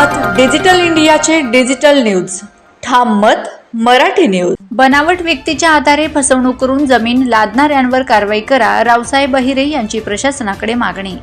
पाहत डिजिटल इंडियाचे digital news. ठाम मत मराठी न्यूज. बनावट व्यक्तीच्या आधारे फसवणूक करून जमीन लादणाऱ्यांवर कारवाई करा रावसाहेब बहिरे यांची प्रशासनाकडे मागणी.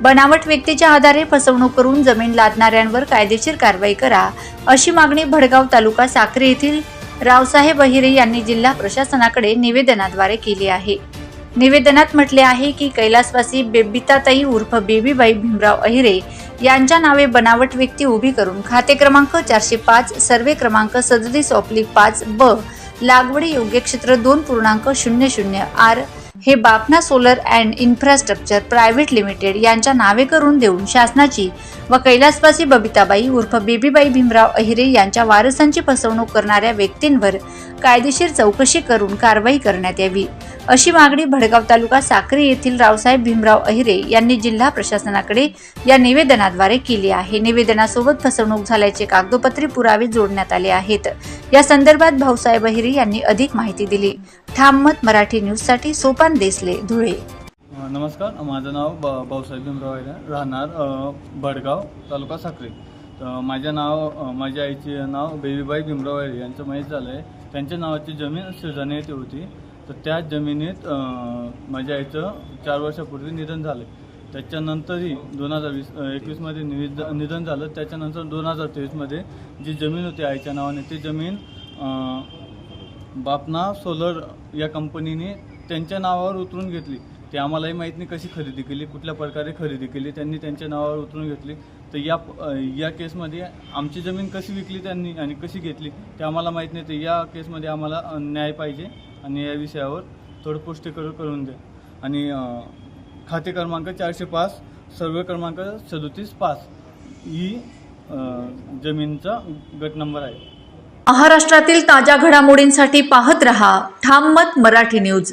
बनावट व्यक्तीच्या आधारे फसवणूक करून जमीन लादणाऱ्यांवर कायदेशीर कारवाई करा अशी मागणी भडगाव तालुका साक्री येथील रावसाहेब अहिरे यांनी जिल्हा प्रशासनाकडे निवेदनाद्वारे केली आहे. निवेदनात म्हटले आहे की कैलासवासी बेबिताताई उर्फ बेबीबाई भीमराव अहिरे यांच्या नावे बनावट व्यक्ती उभी करून खाते क्रमांक चारशे पाच सर्वे क्रमांक सदतीस ऑप्लिक पाच ब लागवडी योग्य क्षेत्र दोन पूर्णांक शून्य शून्य आर हे Bapna solar and infrastructure private limited यांच्या नावे करून देऊन शासनाची व कैलासवासी बबिताबाई उर्फ बेबीबाई भीमराव अहिरे यांच्या वारसांची फसवणूक करणाऱ्या व्यक्तींवर कायदेशीर चौकशी करून कारवाई करण्यात यावी. अशी मागणी भडगाव तालुका साक्री येथील रावसाहेब भीमराव अहिरे यांनी जिल्हा प्रशासनाकडे या निवेदनाद्वारे केली आहे. निवेदनासोबत फसवणूक झाल्याचे कागदोपत्री पुरावे जोडण्यात आले आहेत. या संदर्भात भाऊसाहेब अहिरे यांनी अधिक माहिती दिली. ठाम मत मराठी न्यूजसाठी सोपान देसले धुळे. नमस्कार माझं नाव ब भाऊसाहेब भीमराव आहे. राहणार भडगाव तालुका साखरे तर माझं नाव माझ्या आईचे नाव बेबीबाई भीमराव आहे. यांचं माहीत झालं आहे त्यांच्या नावाची जमीन शिरजाने येथे होती. तर त्या जमिनीत माझ्या आईचं चार वर्षापूर्वी निधन झालं त्याच्यानंतरही दोन हजार वीस एकवीसमध्ये निध निधन झालं. त्याच्यानंतर दोन हजार तेवीसमध्ये जी जमीन होती आईच्या नावाने ती जमीन बापना सोलर या कंपनीने त्यांच्या नावावर उतरून घेतली. ते आम्हालाही माहीत नाही कशी खरेदी केली कुठल्या प्रकारे खरेदी केली त्यांनी त्यांच्या नावावर उतरून घेतली. तर या या केसमध्ये आमची जमीन कशी विकली त्यांनी आणि कशी घेतली ते आम्हाला माहीत नाही. तर या केसमध्ये आम्हाला न्याय पाहिजे आणि या विषयावर थोडं पुष्टीकरण करून द्या. आणि खाते क्रमांक चारशे पाच सर्वे क्रमांक सदोतीस पाच ही जमीनचा गट नंबर आहे. महाराष्ट्रातील ताज्या घडामोडींसाठी पाहत रहा. ठाम मत मराठी न्यूज.